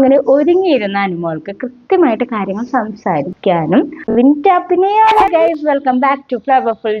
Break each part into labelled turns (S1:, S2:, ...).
S1: അങ്ങനെ ഒരുങ്ങിയിരുന്ന അനുമോൾക്ക് കൃത്യമായിട്ട് കാര്യങ്ങൾ സംസാരിക്കാനും. Welcome back to flowerful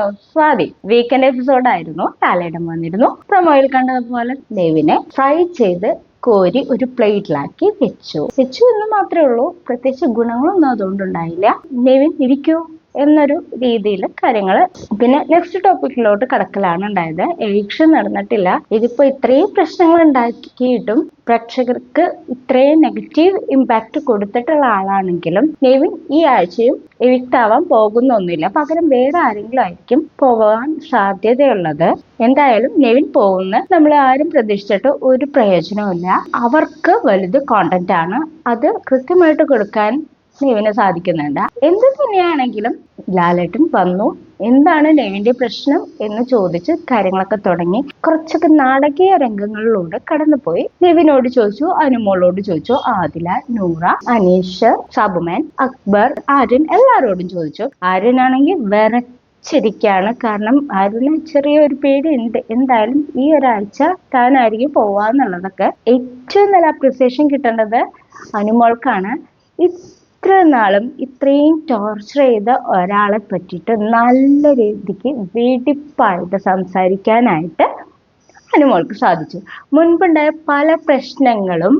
S1: of Swathi weekend episode ആയിരുന്നു. കാലയിടം വന്നിരുന്നു. പ്രൊമോയിൽ കണ്ടതുപോലെ ദേവിനെ ഫ്രൈ ചെയ്ത് കോരി ഒരു പ്ലേറ്റിലാക്കി വെച്ചു. വെച്ചു എന്ന് മാത്രമേ ഉള്ളൂ. പ്രത്യേകിച്ച് ഗുണങ്ങളൊന്നും അതുകൊണ്ടുണ്ടായില്ല. നെവിൻ ഇരിക്കൂ. എന്നൊരു രീതിയിൽ കാര്യങ്ങൾ പിന്നെ നെക്സ്റ്റ് ടോപ്പിക്കിലോട്ട് കടക്കലാണ് ഉണ്ടായത്. എലക്ഷൻ നടന്നിട്ടില്ല. ഇതിപ്പോ ഇത്രയും പ്രശ്നങ്ങൾ ഉണ്ടാക്കിയിട്ടും പ്രേക്ഷകർക്ക് ഇത്രയും നെഗറ്റീവ് ഇമ്പാക്റ്റ് കൊടുത്തിട്ടുള്ള ആളാണെങ്കിലും നെവിൻ ഈ ആഴ്ചയും എവിക്റ്റ് ആവാൻ പോകുന്നൊന്നുമില്ല. പകരം വേറെ ആരെങ്കിലും ആയിരിക്കും പോകാൻ സാധ്യതയുള്ളത്. എന്തായാലും നെവിൻ പോകുന്ന നമ്മൾ ആരും പ്രതീക്ഷിച്ചിട്ട് ഒരു പ്രയോജനവുമില്ല. അവർക്ക് വലുത് കോണ്ടന്റ് ആണ്. അത് കൃത്യമായിട്ട് കൊടുക്കാൻ നെവിന് സാധിക്കുന്നുണ്ട്. എന്ത് തന്നെയാണെങ്കിലും ലാലേട്ടൻ വന്നു. എന്താണ് നെവിന്റെ പ്രശ്നം എന്ന് ചോദിച്ച് കാര്യങ്ങളൊക്കെ തുടങ്ങി. കുറച്ചൊക്കെ നാടകീയ രംഗങ്ങളിലൂടെ കടന്നുപോയി. നെവിനോട് ചോദിച്ചു അനുമോളോട് ചോദിച്ചു ആദില നൂറ അനീഷ് സബുമാൻ അക്ബർ ആര്യൻ എല്ലാവരോടും ചോദിച്ചു. ആര്യനാണെങ്കിൽ വിറച്ചിരിക്കാണ്. കാരണം ആര്യന് ചെറിയൊരു പേടിയുണ്ട്. എന്തായാലും ഈ ഒരാഴ്ച താനായിരിക്കും പോവാന്നുള്ളതൊക്കെ ഏറ്റവും നല്ല അപ്രിസിയേഷൻ കിട്ടേണ്ടത് അനുമോൾക്കാണ്. ഇത്ര നാളും ഇത്രയും ടോർച്ചർ ചെയ്ത ഒരാളെ പറ്റിയിട്ട് നല്ല രീതിക്ക് വെടിപ്പായിട്ട് സംസാരിക്കാനായിട്ട് അനുമോൾക്ക് സാധിച്ചു. മുൻപുണ്ടായ പല പ്രശ്നങ്ങളും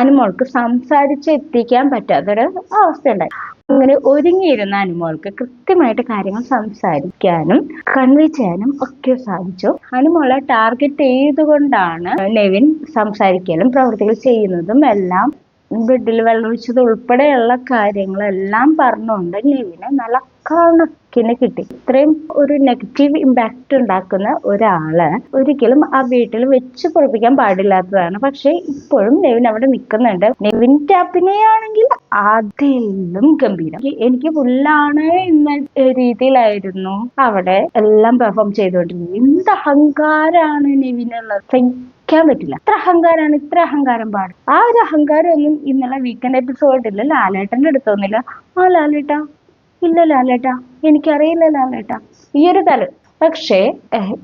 S1: അനുമോൾക്ക് സംസാരിച്ച് എത്തിക്കാൻ പറ്റാത്തൊരു അവസ്ഥ ഉണ്ടായി അങ്ങനെ ഒരുങ്ങിയിരുന്ന അനുമോൾക്ക് കൃത്യമായിട്ട് കാര്യങ്ങൾ സംസാരിക്കാനും കൺവേ ചെയ്യാനും ഒക്കെ സാധിച്ചു. അനുമോളെ ടാർഗറ്റ് ചെയ്തുകൊണ്ടാണ് നെവിൻ സംസാരിക്കലും പ്രവർത്തികൾ ചെയ്യുന്നതും എല്ലാം ബെഡിൽ വെള്ളമൊഴിച്ചത് ഉൾപ്പെടെയുള്ള കാര്യങ്ങളെല്ലാം പറഞ്ഞുകൊണ്ട് നെവിനെ നല്ല കണക്കിന് കിട്ടി. ഇത്രയും ഒരു നെഗറ്റീവ് ഇമ്പാക്റ്റ് ഉണ്ടാക്കുന്ന ഒരാൾ ഒരിക്കലും ആ വീട്ടിൽ വെച്ച് പൊറപ്പിക്കാൻ പാടില്ലാത്തതാണ്. പക്ഷെ ഇപ്പോഴും നെവിൻ അവിടെ നിൽക്കുന്നുണ്ട്. നെവിൻ ടാപ്പിനെയാണെങ്കിൽ അതിലും ഗംഭീരം. എനിക്ക് ഫുള്ളാണ് എന്ന രീതിയിലായിരുന്നു അവിടെ എല്ലാം പെർഫോം ചെയ്തുകൊണ്ടിരുന്നത്. എന്ത് അഹങ്കാരാണ് നെവിനുള്ളത് സഹിക്കാൻ പറ്റില്ല. ഇത്ര അഹങ്കാരമാണ് ഇത്ര അഹങ്കാരം പാട്. ആ ഒരു അഹങ്കാരം ഒന്നും ഇന്നലെ വീക്കെൻഡ് എപ്പിസോഡിൽ ലാലേട്ടന്റെ അടുത്തൊന്നുമില്ല ആ ലാലേട്ട ഇല്ല ലാലേട്ട എനിക്കറിയില്ല ലാലേട്ട. ഈ ഒരു തല പക്ഷേ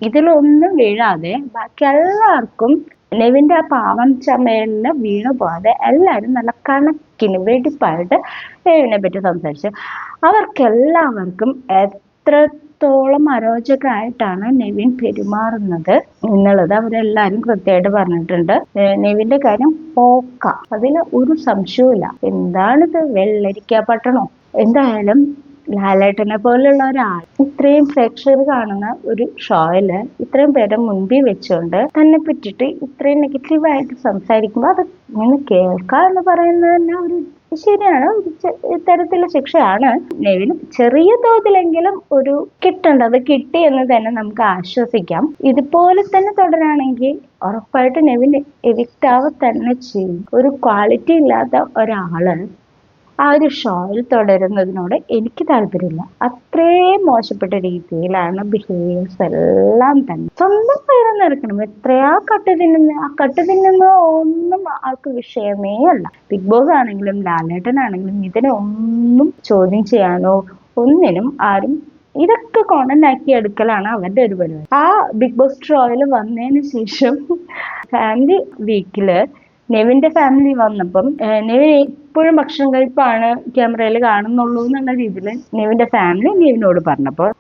S1: ഇതിലൊന്നും വീഴാതെ ബാക്കി എല്ലാവർക്കും നെവിന്റെ ആ പാവം ചമയലിൽ വീണു പോകാതെ എല്ലാവരും നല്ല കണക്കിന് വെടിപ്പായിട്ട് നെവിനെ പറ്റി സംസാരിച്ചു. അവർക്കെല്ലാവർക്കും എത്രത്തോളം അരോചകമായിട്ടാണ് നെവിൻ പെരുമാറുന്നത് എന്നുള്ളത് അവരെല്ലാരും കൃത്യമായിട്ട് പറഞ്ഞിട്ടുണ്ട്. നിവിന്റെ കാര്യം പോക്ക. അതിന് ഒരു സംശയവുമില്ല. എന്താണിത് വെള്ളരിക്ക പട്ടണോ എന്തായാലും ലാലേട്ടനെ പോലുള്ള ഒരാൾ ഇത്രയും പ്രേക്ഷകർ കാണുന്ന ഒരു ഷോയിൽ ഇത്രയും പേരെ മുൻപിൽ വെച്ചുകൊണ്ട് തന്നെ പറ്റിയിട്ട് ഇത്രയും നെഗറ്റീവായിട്ട് സംസാരിക്കുമ്പോൾ അത് ഇങ്ങനെ കേൾക്കുക എന്ന് പറയുന്നത് തന്നെ ഒരു ശരിയാണ്. ഇത്തരത്തിലുള്ള ശിക്ഷയാണ് നെവിന് ചെറിയ തോതിലെങ്കിലും ഒരു കിട്ടേണ്ടത്. അത് കിട്ടി എന്ന് തന്നെ നമുക്ക് ആശ്വസിക്കാം. ഇതുപോലെ തന്നെ തുടരാണെങ്കിൽ ഉറപ്പായിട്ട് നെവിൻ ആവുക തന്നെ ചെയ്യും. ഒരു ക്വാളിറ്റി ഇല്ലാത്ത ഒരാൾ ആ ഒരു ഷോയിൽ തുടരുന്നതിനോട് എനിക്ക് താല്പര്യമില്ല. അത്രയും മോശപ്പെട്ട രീതിയിലാണ് ബിഹേവിയേഴ്സ് എല്ലാം തന്നെ. സ്വന്തം പേര് നിറക്കണം എത്രയാ കട്ട് തിന്നുന്ന ആ കട്ട് തിന്നുന്ന ഒന്നും ആൾക്ക് വിഷയമേ അല്ല. ബിഗ് ബോസ് ആണെങ്കിലും ലാലേട്ടനാണെങ്കിലും ഇതിനെ ഒന്നും ചോദ്യം ചെയ്യാനോ ഒന്നിനും ആരും ഇതൊക്കെ കോണ്ടന്റ് ആക്കി എടുക്കലാണ് അവരുടെ ഒരു പരിപാടി. ആ ബിഗ് ബോസ് ട്രോയിൽ വന്നതിന് ശേഷം ഫാമിലി വീക്കിൽ നെവിന്റെ ഫാമിലി വന്നപ്പം നെവിൻ എപ്പോഴും ഭക്ഷണം കഴിപ്പാണ് ക്യാമറയിൽ കാണുന്നുള്ളൂ എന്നുള്ള രീതിയിൽ നെവിന്റെ ഫാമിലി നെവിനോട് പറഞ്ഞപ്പോൾ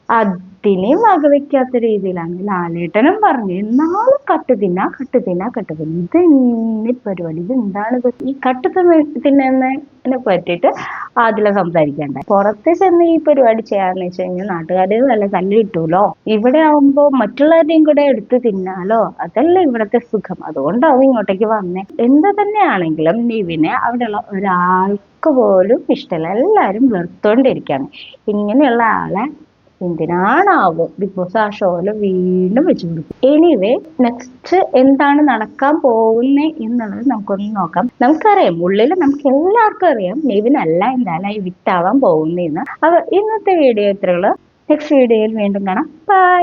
S1: അതിനെ വകവെക്കാത്ത രീതിയിലാണ്. ലാലേട്ടനും പറഞ്ഞു എന്നാലും കട്ട് തിന്നാ കട്ട് തിന്നാ കട്ട് തിന്ന. ഇത് എന്നെ പരിപാടി ഇത് എന്താണ്? ഈ കട്ട് തിന്ന തിന്നുന്നതിനെ പറ്റിയിട്ട് അതിലെ സംസാരിക്കണ്ട. പുറത്ത് ചെന്ന് ഈ പരിപാടി ചെയ്യാന്ന് വെച്ച് കഴിഞ്ഞാൽ നാട്ടുകാരെ നല്ല തല്ല് കിട്ടൂലോ? ഇവിടെ ആവുമ്പോ മറ്റുള്ളവരുടെയും കൂടെ എടുത്ത് തിന്നാലോ? അതല്ല ഇവിടത്തെ സുഖം. അതുകൊണ്ടാവും ഇങ്ങോട്ടേക്ക് വന്നേ. എന്ത് തന്നെയാണെങ്കിലും നിവിനെ അവിടെയുള്ള ഒരാൾക്ക് പോലും ഇഷ്ടമല്ല എല്ലാവരും വെറുത്തോണ്ടിരിക്കുകയാണ് ഇങ്ങനെയുള്ള ആളെ എന്തിനാണാവോ ബിഗ് ബോസ് ആ ഷോയിൽ വീണ്ടും വെച്ചു കൊടുക്കും എനിവേ നെക്സ്റ്റ് എന്താണ് നടക്കാൻ പോകുന്നത് എന്നുള്ളത് നമുക്കൊന്ന് നോക്കാം. നമുക്കറിയാം ഉള്ളിൽ നമുക്ക് എല്ലാവർക്കും അറിയാം നിവിനല്ല എന്തായാലും വിട്ടാവാൻ പോകുന്നതെന്ന് അപ്പൊ ഇന്നത്തെ വീഡിയോ ഇത്രയുള്ളൂ. നെക്സ്റ്റ് വീഡിയോയിൽ വീണ്ടും കാണാം. ബൈ